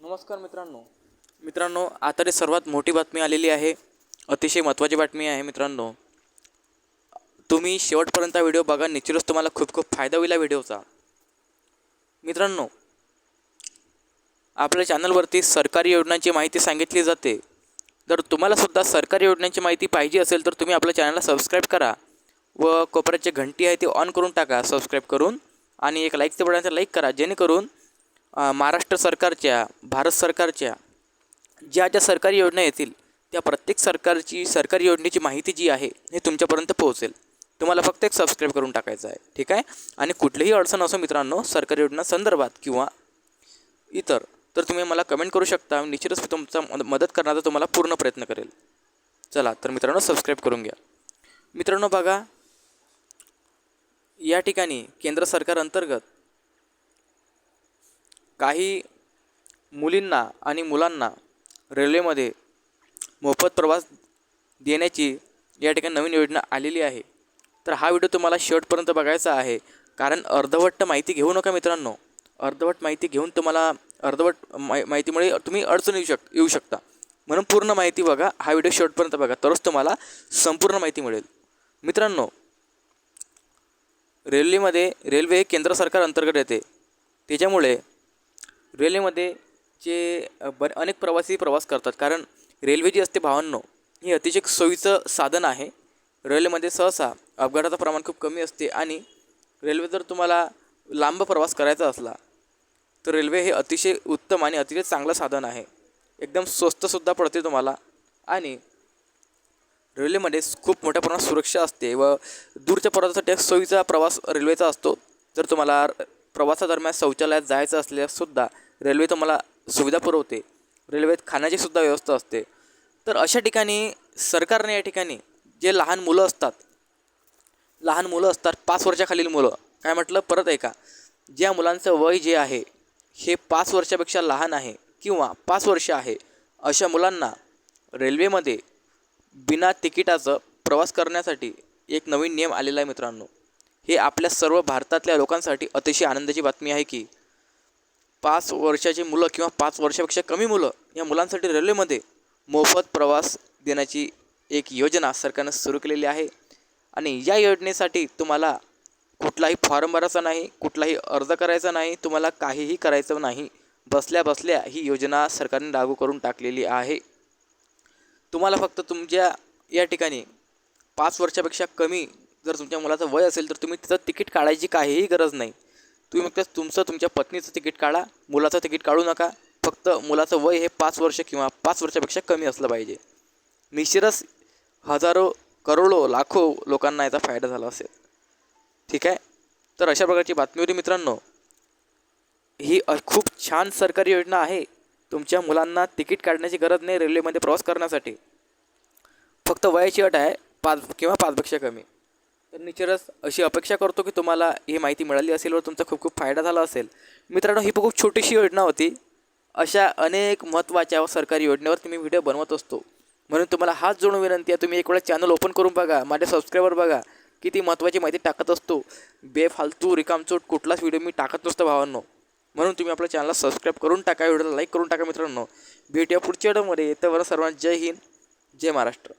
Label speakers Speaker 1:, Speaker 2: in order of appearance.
Speaker 1: नमस्कार मित्रांनो. मित्रांनो आता ते सर्वात मोठी बातमी आलेली आहे. अतिशय महत्त्वाची बातमी आहे मित्रांनो. तुम्ही शेवटपर्यंत व्हिडिओ बघा निश्चितच तुम्हाला खूप खूप फायदा होईल या व्हिडिओचा. मित्रांनो आपल्या चॅनलवरती सरकारी योजनांची माहिती सांगितली जाते. जर तुम्हालासुद्धा सरकारी योजनांची माहिती पाहिजे असेल तर तुम्ही आपल्या चॅनलला सबस्क्राईब करा व कोपऱ्याची घंटी आहे ती ऑन करून टाका सबस्क्राईब करून. आणि एक लाईकचं बटनचं लाईक करा जेणेकरून महाराष्ट्र सरकारच्या भारत सरकारच्या ज्या ज्या सरकारी योजना येतील त्या प्रत्येक सरकारची सरकारी योजनेची माहिती जी आहे हे तुमच्यापर्यंत पोहोचेल. तुम्हाला फक्त एक सबस्क्राईब करून टाकायचं आहे ठीक आहे? आणि कुठलीही अडचण असो मित्रांनो सरकारी योजना संदर्भात किंवा इतर तर तुम्ही मला कमेंट करू शकता. निश्चितच मी तुमचा मदत करण्याचा तुम्हाला पूर्ण प्रयत्न करेल. चला तर मित्रांनो सबस्क्राईब करून घ्या. मित्रांनो बघा या ठिकाणी केंद्र सरकार अंतर्गत काही मुलींना आणि मुलांना रेल्वेमध्ये मोफत प्रवास देण्याची या ठिकाणी नवीन योजना आलेली आहे. तर हा व्हिडिओ तुम्हाला शेवटपर्यंत बघायचा आहे. कारण अर्धवट माहिती घेऊ नका मित्रांनो. अर्धवट माहिती घेऊन तुम्हाला अर्धवट माहि माहितीमुळे तुम्ही अडचण येऊ शक येऊ शकता. म्हणून पूर्ण माहिती बघा. हा व्हिडिओ शेवटपर्यंत बघा. तरच तुम्हाला संपूर्ण माहिती मिळेल. मित्रांनो रेल्वेमध्ये रेल्वे हे केंद्र सरकार अंतर्गत येते. त्याच्यामुळे रेल्वेमध्ये जे बरे अनेक प्रवासी प्रवास करतात. कारण रेल्वे जी असते भावांनो ही अतिशय सोयीचं साधन आहे. रेल्वेमध्ये सहसा अपघाताचं प्रमाण खूप कमी असते आणि रेल्वे जर तुम्हाला लांब प्रवास करायचा असला तर रेल्वे हे अतिशय उत्तम आणि अतिशय चांगलं साधन आहे. एकदम स्वस्तसुद्धा पडते तुम्हाला आणि रेल्वेमध्ये खूप मोठ्या प्रमाणात सुरक्षा असते व दूरच्या प्रवासासाठी एक सोयीचा प्रवास रेल्वेचा असतो. जर तुम्हाला प्रवासादरम्यान शौचालयात जायचं असल्याससुद्धा रेल्वे तुम्हाला सुविधा पुरवते. रेल्वेत खाण्याची सुद्धा व्यवस्था असते. तर अशा ठिकाणी सरकारने या ठिकाणी जे लहान मुलं असतात लहान मुलं असतात पाच वर्षाखालील मुलं काय म्हटलं? परत ऐका. ज्या मुलांचं वय जे आहे हे पाच वर्षापेक्षा लहान आहे किंवा पाच वर्ष आहे अशा मुलांना रेल्वेमध्ये बिना तिकिटाचं प्रवास करण्यासाठी एक नवीन नियम आलेला आहे मित्रांनो. हे आपल्या सर्व भारतातल्या लोकांसाठी अतिशय आनंदाची बातमी आहे की पाच वर्षाची मुलं किंवा पाच वर्षापेक्षा कमी मुलं या मुलांसाठी रेल्वेमध्ये मोफत प्रवास देण्याची एक योजना सरकारनं सुरू केलेली आहे. आणि या योजनेसाठी तुम्हाला कुठलाही फॉर्म भरायचा नाही कुठलाही अर्ज करायचा नाही तुम्हाला काहीही करायचं नाही. बसल्या बसल्या ही योजना सरकारने लागू करून टाकलेली आहे. तुम्हाला फक्त तुमच्या या ठिकाणी पाच वर्षापेक्षा कमी जर तुमच्या मुलाचं वय असेल तर तुम्ही तिथं तिकीट काढायची काहीही गरज नाही. तुम्ही फक्त तुमचं तुमच्या पत्नीचं तिकीट काढा मुलाचं तिकीट काढू नका. फक्त मुलाचं वय हे पाच वर्ष किंवा पाच वर्षापेक्षा कमी असलं पाहिजे. निश्चितच हजारो करोडो लाखो लोकांना याचा फायदा झाला असेल. ठीक आहे? तर अशा प्रकारची बातमी होती मित्रांनो. ही खूप छान सरकारी योजना आहे. तुमच्या मुलांना तिकीट काढण्याची गरज नाही रेल्वेमध्ये प्रवास करण्यासाठी. फक्त वयाची अट आहे पाच किंवा पाचपेक्षा कमी. तर निश्चितच अशी अपेक्षा करतो की तुम्हाला ही माहिती मिळाली असेल व तुमचा खूप खूप फायदा झाला असेल. मित्रांनो ही खूप छोटीशी योजना होती. अशा अनेक महत्त्वाच्या व सरकारी योजनेवर मी व्हिडिओ बनवत असतो. म्हणून तुम्हाला हात जोडून विनंती आहे तुम्ही एक वेळा चॅनल ओपन करून बघा माझे सबस्क्रायबर बघा किती महत्त्वाची माहिती टाकत असतो. बेफालतू रिकामचोट कुठलाच व्हिडिओ मी टाकत नसतो भावांनो. म्हणून तुम्ही आपल्या चॅनलला सबस्क्राईब करून टाका व्हिडिओला लाईक करून टाका मित्रांनो. भेटूया पुढच्या व्हिडिओमध्ये. येत्यावर सर्वांना जय हिंद जय महाराष्ट्र.